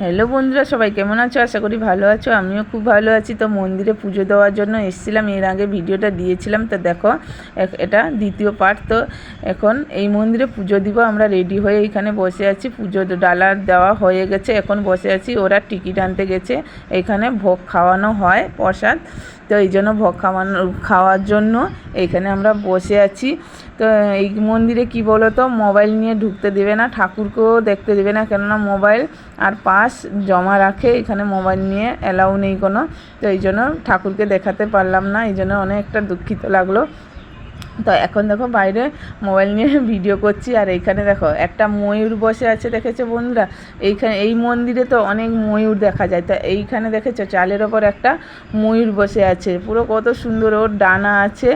Hello বন্ধুরা, সবাই কেমন আছো? আশা করি ভালো আছো, আমিও খুব ভালো আছি। তো মন্দিরে পুজো দেওয়ার জন্য এসেছিলাম, এর আগে ভিডিওটা দিয়েছিলাম। তো দেখো এটা দ্বিতীয় পার্ট। তো এখন এই মন্দিরে পুজো দিব, আমরা রেডি হয়ে এইখানে বসে আছি। পুজো ডালা দেওয়া হয়ে গেছে, এখন বসে আছি। ওরা টিকিট আনতে গেছে। এখানে ভোগ খাওয়ানো হয়, প্রসাদ। তো এই জন্য ভোগ খাওয়ানো, খাওয়ার জন্য এইখানে আমরা বসে আছি। তো এই মন্দিরে কি বলো তো মোবাইল নিয়ে ঢুকতে দেবে না, ঠাকুরকেও দেখতে দেবে না, কেননা মোবাইল আর পাস জমা রাখে, এখানে মোবাইল নিয়ে অ্যালাউ নেই কোনো। তো এই জন্য ঠাকুরকে দেখাতে পারলাম না, এই জন্য অনেকটা দুঃখিত লাগল। তো এখন দেখো বাইরে মোবাইল নিয়ে ভিডিও করছি, আর এইখানে দেখো একটা ময়ূর বসে আছে দেখেছ বন্ধুরা? এইখানে, এই মন্দিরে তো অনেক ময়ূর দেখা যায়। তো এইখানে দেখেছ চালের ওপর একটা ময়ূর বসে আছে। পুরো কত সুন্দর, ওর ডানা আছে।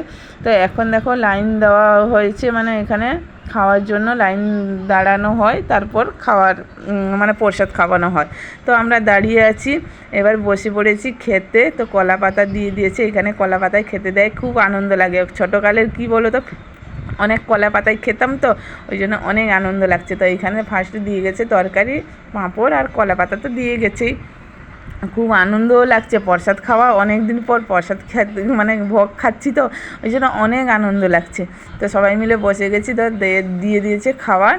তো এখন দেখো লাইন দেওয়া হয়েছে মানে এখানে। খাওয়ার জন্য লাইন দাঁড়ানো হয়, তারপর খাওয়ার মানে প্রসাদ খাওয়ানো হয়। তো আমরা দাঁড়িয়ে আছি, এবার বসে পড়েছি খেতে, তো কলা পাতা দিয়ে দিয়েছে, এখানে কলা পাতায় খেতে দেয়, খুব আনন্দ লাগে। ছোটোকালের কি বলো তো অনেক কলা পাতায় খেতাম তো, ওই জন্য অনেক আনন্দ লাগছে। তো এখানে ফার্স্টে দিয়ে গেছে তরকারি, পাঁপড় আর কলা পাতা তো দিয়ে গেছেই। খুব আনন্দও লাগছে। প্রসাদ খাওয়া অনেক দিন পর প্রসাদ খেতে মানে ভোগ খাচ্ছি তো, ওই জন্য অনেক আনন্দ লাগছে। তো সবাই মিলে বসে গেছি, তো দিয়ে দিয়েছে খাবার।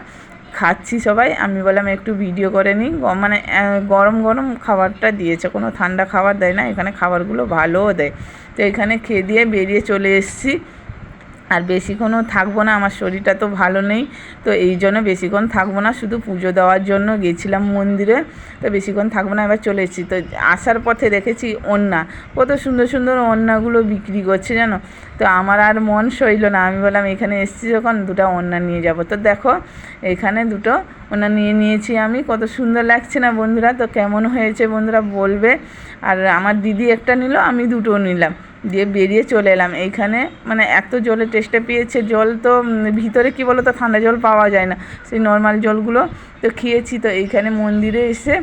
খাচ্ছি সবাই। আমি বললাম, একটু ভিডিও করে নিই। মানে গরম গরম খাবারটা দিয়েছে। কোনো ঠান্ডা খাবার দেয় না, এখানে খাবারগুলো ভালোও দেয়। তো এখানে খেয়ে দিয়ে বেরিয়ে চলে এসেছি। আর বেশিক্ষণও থাকব না, আমার শরীরটা তো ভালো নেই, তো এই জন্য বেশিক্ষণ থাকব না, শুধু পুজো দেওয়ার জন্য গেছিলাম মন্দিরে, তো বেশিক্ষণ থাকব না, এবার চলে এসেছি। তো আসার পথে দেখেছি ওন্না কত সুন্দর সুন্দর ওন্নাগুলো বিক্রি করছে জানো? তো আমার আর মন সইল না, আমি বললাম এখানে এসেছি যখন, দুটো ওন্না নিয়ে যাব। তো দেখো, এখানে দুটো ওনা নিয়ে নিয়েছি আমি, কত সুন্দর লাগছে না বন্ধুরা, তো কেমন হয়েছে বন্ধুরা বলবে। আর আমার দিদি একটা নিল, আমি দুটো নিলাম। দিয়ে বেরিয়ে চলে এলাম। এইখানে মানে এত জলের টেস্টে পেয়েছে, জল তো ভিতরে কি বলো তো ঠান্ডা জল পাওয়া যায় না। সেই নর্মাল জলগুলো তো খেয়েছি। তো এইখানে মন্দিরে এসে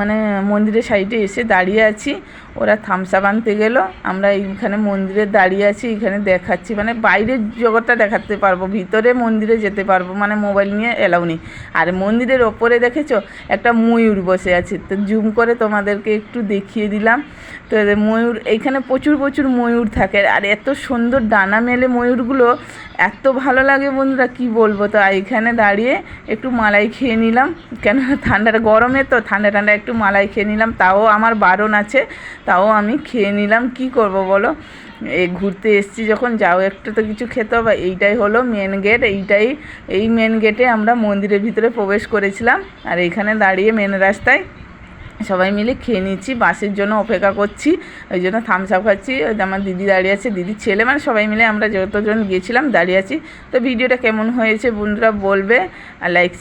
মানে মন্দিরের সাইডে এসে দাঁড়িয়ে আছি। ওরা থামসাপ আনতে গেলো। আমরা এইখানে মন্দিরে দাঁড়িয়ে আছি এখানে দেখাচ্ছি। মানে বাইরের জগৎটা দেখাতে পারব, ভিতরে মন্দিরে যেতে পারব মানে মোবাইল নিয়ে এলাও নেই। আর মন্দিরের ওপরে দেখেছ? একটা ময়ূর বসে আছে। তো জুম করে তোমাদেরকে একটু দেখিয়ে দিলাম। তো ময়ূর, এইখানে প্রচুর প্রচুর ময়ূর থাকে। আর এত সুন্দর ডানা মেলে ময়ূরগুলো, এত ভালো লাগে বন্ধুরা, কি বলব? তো এইখানে দাঁড়িয়ে একটু মালাই খেয়ে নিলাম। কেন ঠান্ডাটা গরমে তো, ঠান্ডা ঠান্ডা একটু মালাই খেয়ে নিলাম। তাও আমার বারণ আছে। তাও আমি খেয়ে নিলাম। কি করব বলো? এ ঘুরতে এসেছি যখন, যাও একটা তো কিছু খেতে হবে। এইটাই হলো মেন গেট এইটাই, এই মেন গেটে আমরা মন্দিরের ভিতরে প্রবেশ করেছিলাম। আর এইখানে দাঁড়িয়ে মেন রাস্তায় সবাই মিলে খেয়ে নিচ্ছি। বাসের জন্য অপেক্ষা করছি। ওই জন্য থামস আপ খাচ্ছি। আমার দিদি দাঁড়িয়ে আছে দিদির ছেলে মানে সবাই মিলে আমরা যতজন গিয়েছিলাম দাঁড়িয়ে আছি। তো ভিডিওটা কেমন হয়েছে বন্ধুরা বলবে। আর লাইক